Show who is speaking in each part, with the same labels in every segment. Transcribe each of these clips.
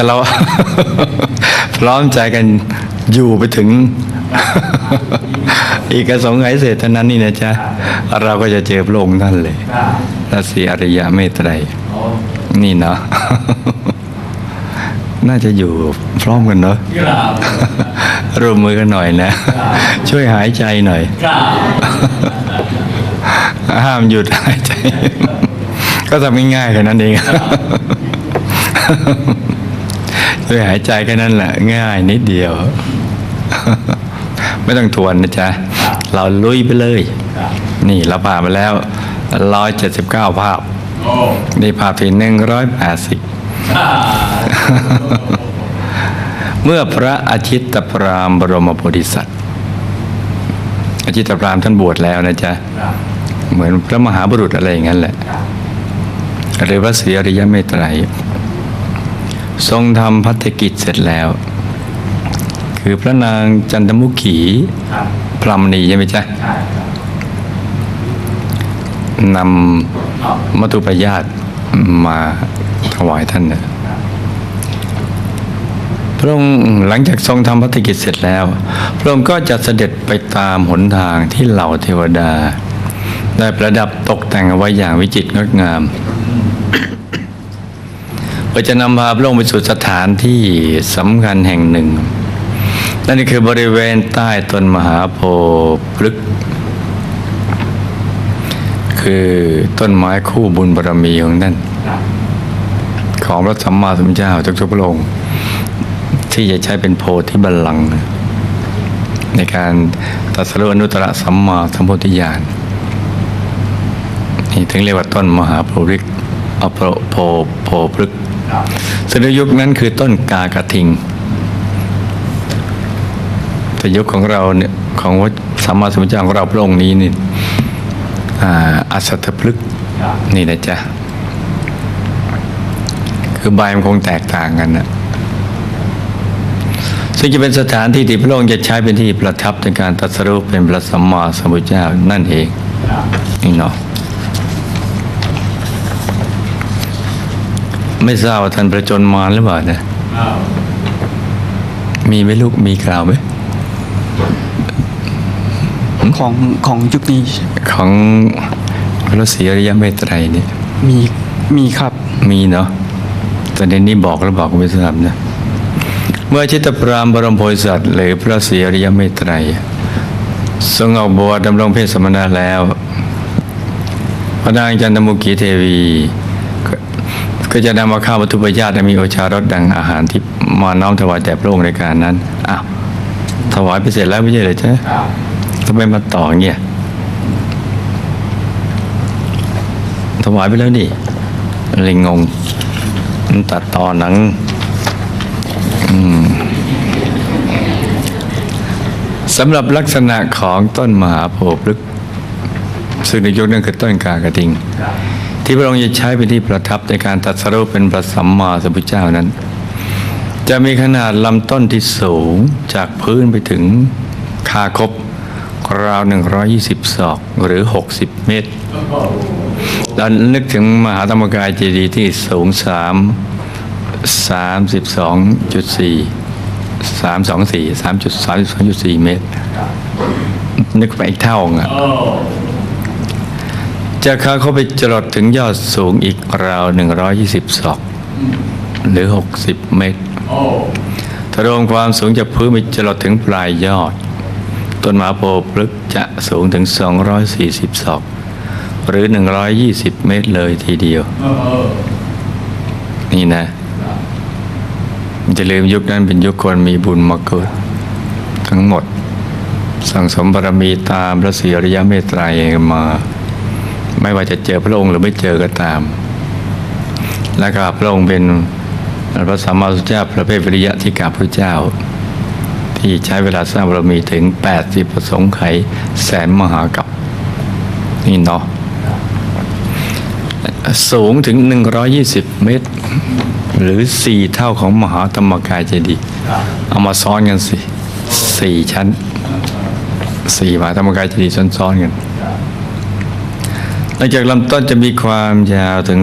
Speaker 1: แต่เรา พร้อมใจกันอยู่ไปถึง อีกกระสงไขยเศษเท่านั้นนี่นะจ๊ะ เราก็จะเจอพระองค์ท่านเลยพระศรีอริยะเมตไตรนี่เนาะน่าจะอยู่พร้อมกันเนาะ
Speaker 2: ร่
Speaker 1: วมมือกันหน่อยนะ ช่วยหายใจหน่อย ห้ามหยุดหายใจ ก็ทำง่ายๆแค่นั้นเอง ช่วยหายใจแค่นั้นแหละง่ายนิดเดียว ไม่ต้องทวนนะจ๊ะ เราลุยไปเลย นี่เราผ่านมาแล้วร้อยเจ็ดสิบเก้าภาพ
Speaker 2: โอ้
Speaker 1: นี่ภาพที่หนึ่งร้อยแปดสิบเมื่อพระอาชิตตพรามบรมโพธิสัตว์อาชิตตพรามท่านบวชแล้วนะจ๊ะ เหมือนพระมหาบุรุษอะไรอย่างนั้นแหละ หรือพระศรีอริยเมตไตร ทรงทำพัฒกิจเสร็จแล้ว คือพระนางจันทมุขีพรหมณีใช่ไหมจ๊ะนำมัตุปยาตมาถวายท่านนะพระองค์หลังจากทรงทำพัฒกิจเสร็จแล้ว พระองค์ก็จะเสด็จไปตามหนทางที่เหล่าเทวดา ได้ประดับตกแต่งเอาไว้อย่างวิจิตรงดงาม เพื่อจะนำพาพระองค์ไปสู่สถานที่สำคัญแห่งหนึ่ง นั่นคือบริเวณใต้ต้นมหาโพธิ์พฤกษ์คือต้นไม้คู่บุญบารมีของท่านของพระสัมมาสัมพุทธเจ้าทุกๆพระองค์ที่จะใช้เป็นโพธิบัลลังก์ในการตรัสรู้อนุตตรสัมมาสัมพุทธญาณนี่ถึงเรียกว่าต้นมหาโพธิอโพโพโพพฤกษ์
Speaker 2: ครับ
Speaker 1: ซึ่งในยุคนั้นคือต้นกากระทิงแต่ยุคของเราเนี่ยของวัดสัมมาสัมพุทธเจ้าของเราพระองค์นี้นี่อ่าอสัตถพฤกษ์
Speaker 2: ครับ
Speaker 1: นี่นะจ๊ะ คือใบมันคงแตกต่างกันนะซึ่งจะเป็นสถานที่ที่พระองค์จะใช้เป็นที่ประทับในการตรัสรู้เป็นพระสัมมาสัมพุทธเจ้านั่นเอง
Speaker 2: ครับ
Speaker 1: นี่เนาะ ไม่ทราบว่าท่านประจนมารหรือเปล่านะ
Speaker 2: อ้าว
Speaker 1: มีไหมลูกมีกล่าวไหม
Speaker 3: ของของยุคนี้
Speaker 1: ของพระศรีอริยเมตไตรเนี่ย
Speaker 3: มีมีครับ
Speaker 1: มีเนาะแต่ในนี้บอกแล้วบอกก็ไม่ทราบนะเมื่อชิตตพรามบรมโพธิสัตว์หรือพระศรีอริยเมตไตรยทรงออกบวชดำรงเพศสมณะแล้ว พระนางจันทมุกีเทวีก็ ก็จะนำมาข้าววัตถุปยาตมีโอชารสดังอาหารที่มาน้อมถวายแด่พระองค์ในการนั้นอ้าวถวายไปเสร็จแล้วไม่ใช่เหรอจ๊ะทำไมมาต่อเงี้ยถวายไปแล้วนี่เลยงงตัดต่อหนังอืมสำหรับลักษณะของต้นมหาโพธิ์พฤกซึ่งในยุคนั้นคือต้นกากระทิง ที่พระองค์จะใช้เป็นที่ประทับในการตรัสรู้เป็นพระสัมมาสัมพุทธเจ้านั้น จะมีขนาดลำต้นที่สูงจากพื้นไปถึงคาคบราว 120 ศอกหรือ 60 เมตร
Speaker 2: โอ้โห
Speaker 1: เรานึกถึงมหาธรรมกายเจดีย์ที่สูง 3 32.4 324 3.32.4 เมตร นึกไปอีกเท่าอะ จะคาเข้าไปจรดถึงยอดสูงอีกราว 120ศอก หรือ 60 เมตรถ้ารวมความสูงจากพื้นไปจรดถึงปลายยอด ต้นมหาโพธิ์พฤกจะสูงถึง 240ศอก หรือ 120 เมตรเลยทีเดียว นี่นะจะลืมยุคนั้นเป็นยุคคนมีบุญมาเกิด ทั้งหมด สั่งสมบารมีตามพระศรีอริยเมตไตรยมา ไม่ว่าจะเจอพระองค์หรือไม่เจอก็ตาม แล้วก็พระองค์เป็นพระสัมมาสัมพุทธเจ้าประเภทวิริยะที่กาพระเจ้า ที่ใช้เวลาสร้างบารมีถึง 80ประสงค์ไขแสนมหากับนี่เนาะสูงถึง 120 เมตร หรือ 4 เท่าของมหาธรรมกายเจดีย์เอามาซ้อนกันสิสี่ชั้นสี่มหาธรรมกายเจดีย์ซ้อนๆกัน นอกจากลำต้นจะมีความยาวถึง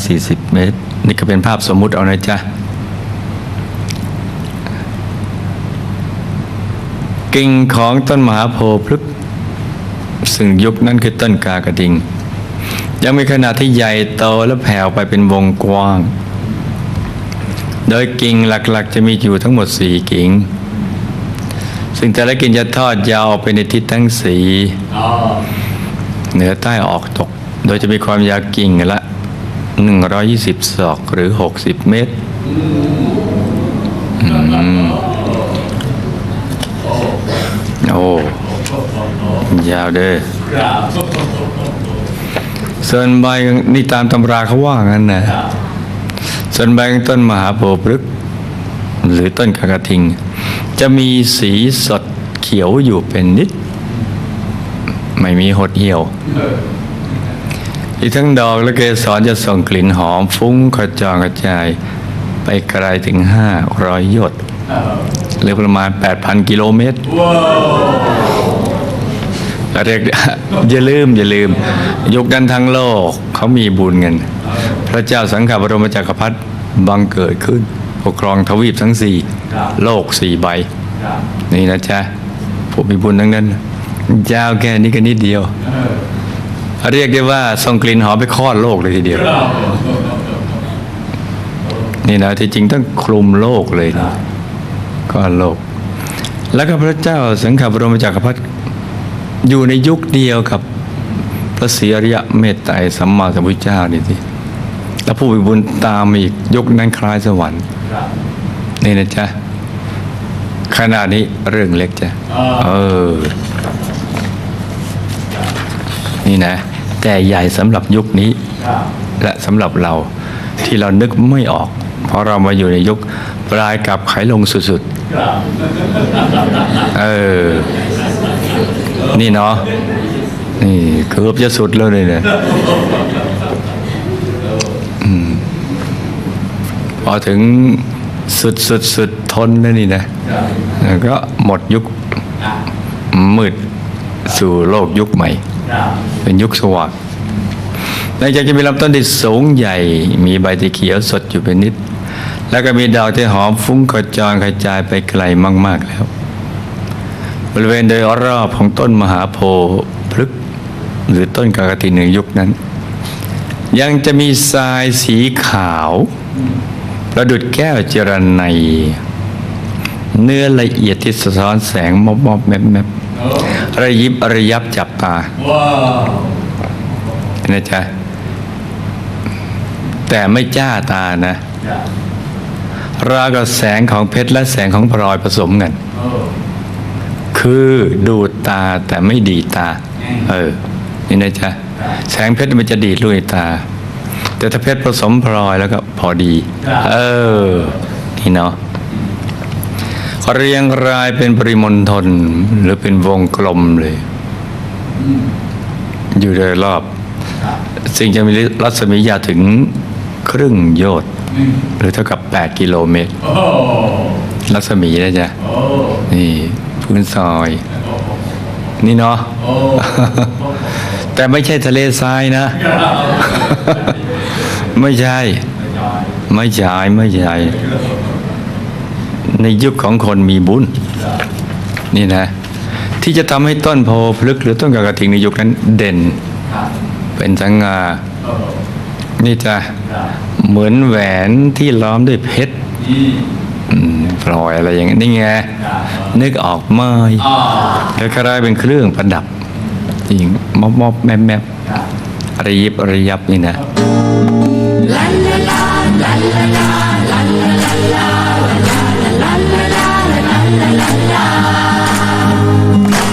Speaker 1: 240 เมตร นี่ก็เป็นภาพสมมุติเอานะจ๊ะ กิ่งของต้นมหาโพธิ์พฤกซึ่งยุคนั้นคือต้นกากระดิ่งยังมีขนาดที่ใหญ่โตและแผ่วไปเป็นวงกว้าง โดยกิ่งหลักๆ จะมีอยู่ทั้งหมดสี่กิ่ง ซึ่งแต่ละกิ่งจะทอดยาวไปในทิศทั้งสี่เหนือใต้ออกตก โดยจะมีความยาวกิ่งละ 120 ศอกหรือ 60 เมตร โอ้ ยาวเด้อส่วนใบนี่ตามตำราเขาว่างั้นนะ ส่วนใบของต้นมหาโพพฤกษ์หรือต้นกากระทิง จะมีสีสดเขียวอยู่เป็นนิด ไม่มีหดเหี่ยว อีกทั้งดอกและเกสรจะส่งกลิ่นหอมฟุ้งกระจายกระจาย ไปไกลถึง 500 ยอดน์หรือประมาณ 8,000 กิโลเมตรเรียกอย่าลืม อย่าลืม ยุคนั้นทั้งโลกเขามีบุญกันพระเจ้าสังฆบรมจักรพรรดิบังเกิดขึ้น ปกครองทวีปทั้งสี่โลกสี่ใบ นี่นะจ๊ะ ผมมีบุญทั้งนั้นยาวแค่นี้ก็นิดเดียว เรียกได้ว่าส่งกลิ่นหอมไปคลอดโลกเลยทีเดียว นี่นะที่จริงต้องคลุมโลกเลยนะก็โลก แล้วก็พระเจ้าสังฆบรมจักรพรรดิอยู่ในยุคเดียวกับพระศรีอริยะเมตไตรสัมมาสัมพุทธเจ้านี่สิแล้วผู้มีบุญตามอีกยุคนั้นคล้ายสวรรค์นี่นะจ๊ะขณะนี้เรื่องเล็กจ้ะ เออ นี่นะ แต่ใหญ่สำหรับยุคนี้ และสำหรับเราที่เรานึกไม่ออก เพราะเรามาอยู่ในยุคปลายกับไขลงสุดๆ เออ นี่เนาะ นี่เกือบจะสุดแล้วเลยเนี่ยอืมพอถึงสุดสุดสุดทนแล้วนี่นะแล้วก็หมดยุคมืดสู่โลกยุคใหม่ เป็นยุคสว่างหลังจากจะมีลำต้นที่สูงใหญ่ มีใบที่เขียวสดอยู่เป็นนิด แล้วก็มีดอกที่หอมฟุ้งกระจายกระจายไปไกลมาก ๆแล้ว บริเวณโดยรอบของต้นมหาโพธิ์พฤกษ์หรือต้นกากติในยุคนั้น ยังจะมีทรายสีขาวประดุดแก้วเจรไนเนื้อละเอียดที่สะท้อนแสงมอบมอบแมบแมบ ระยิบระยับจับตานะจ๊ะแต่ไม่จ้าตานะราวกับแสงของเพชรและแสงของพลอยผสมกันคือดูดตาแต่ไม่ดีดตา เออ นี่นะจ๊ะ แสงเพชรมันจะดีดลุยตา แต่ถ้าเพชรผสมพลอยแล้วก็พอดี เออ นี่เนาะ เรียงรายเป็นปริมณฑลหรือเป็นวงกลมเลย อยู่โดยรอบ ซึ่งจะมีรัศมียาวถึงครึ่งโยชน์หรือเท่ากับ 8 กิโลเมตร รัศมีนะจ๊ะนี่พื้นซอย นี่เนาะแต่ไม่ใช่ทะเลทรายนะ ไม่ใช่ ไม่ใช่ไม่ใช่ ในยุคของคนมีบุญนี่นะ ที่จะทำให้ต้นโพพลึกหรือต้นกากระทิงในยุคนั้นเด่น เป็นสังงานี่จะเหมือนแหวนที่ล้อมด้วยเพชรพลอยอะไรอย่างนี้นี่ไงนึกออกไหมแล้วก็ได้เป็นเครื่องประดับจริงมอบมอบแมบแมบระยิบระยับนี่นะ
Speaker 2: la la